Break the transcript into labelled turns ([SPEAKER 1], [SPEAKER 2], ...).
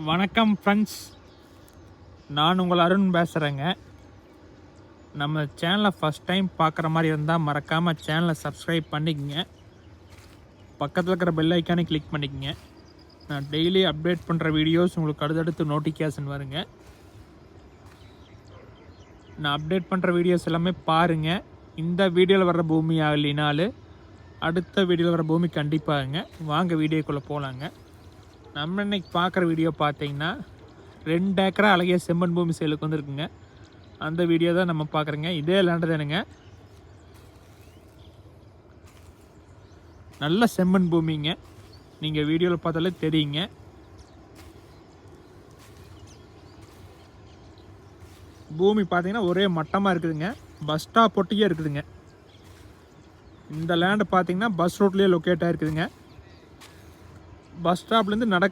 [SPEAKER 1] வணக்கம் ஃப்ரெண்ட்ஸ் நான் உங்கள் அருண் பேசுகிறேங்க நம்ம சேனலை ஃபஸ்ட் டைம் பார்க்குற மாதிரி இருந்தால் மறக்காமல் சேனலை சப்ஸ்கிரைப் பண்ணிக்கங்க. பக்கத்தில் இருக்கிற பெல் ஐக்கானே கிளிக் பண்ணிக்கங்க. நான் டெய்லி அப்டேட் பண்ணுற வீடியோஸ் உங்களுக்கு அடுத்தடுத்து நோட்டிஃபிகேஷன் வருங்க. நான் அப்டேட் பண்ணுற வீடியோஸ் எல்லாமே பாருங்கள் இந்த வீடியோவில் வர்ற பூமி ஆகலினாலும் அடுத்த வீடியோவில் வர பூமி கண்டிப்பாகுங்க. வாங்க வீடியோக்குள்ளே போகலாங்க நம்ம இன்னைக்கு பார்க்குற வீடியோ பார்த்தீங்கன்னா ரெண்டு ஏக்கரா அழகிய செம்மண் பூமி சேலுக்கு வந்துருக்குங்க. அந்த வீடியோ தான் நம்ம பார்க்குறோங்க. இதே லேண்டு தானுங்க. நல்ல செம்மண் பூமிங்க. நீங்கள் வீடியோவில் பார்த்தாலே தெரியுங்க. பூமி பார்த்தீங்கன்னா ஒரே மட்டமாக இருக்குதுங்க. பஸ் ஸ்டாப் ஒட்டியே இருக்குதுங்க. இந்த லேண்டு பார்த்தீங்கன்னா பஸ் ரோட்லேயே லொக்கேட் ஆகிருக்குதுங்க பஸ் ஸ்டாப்லேருந்து நட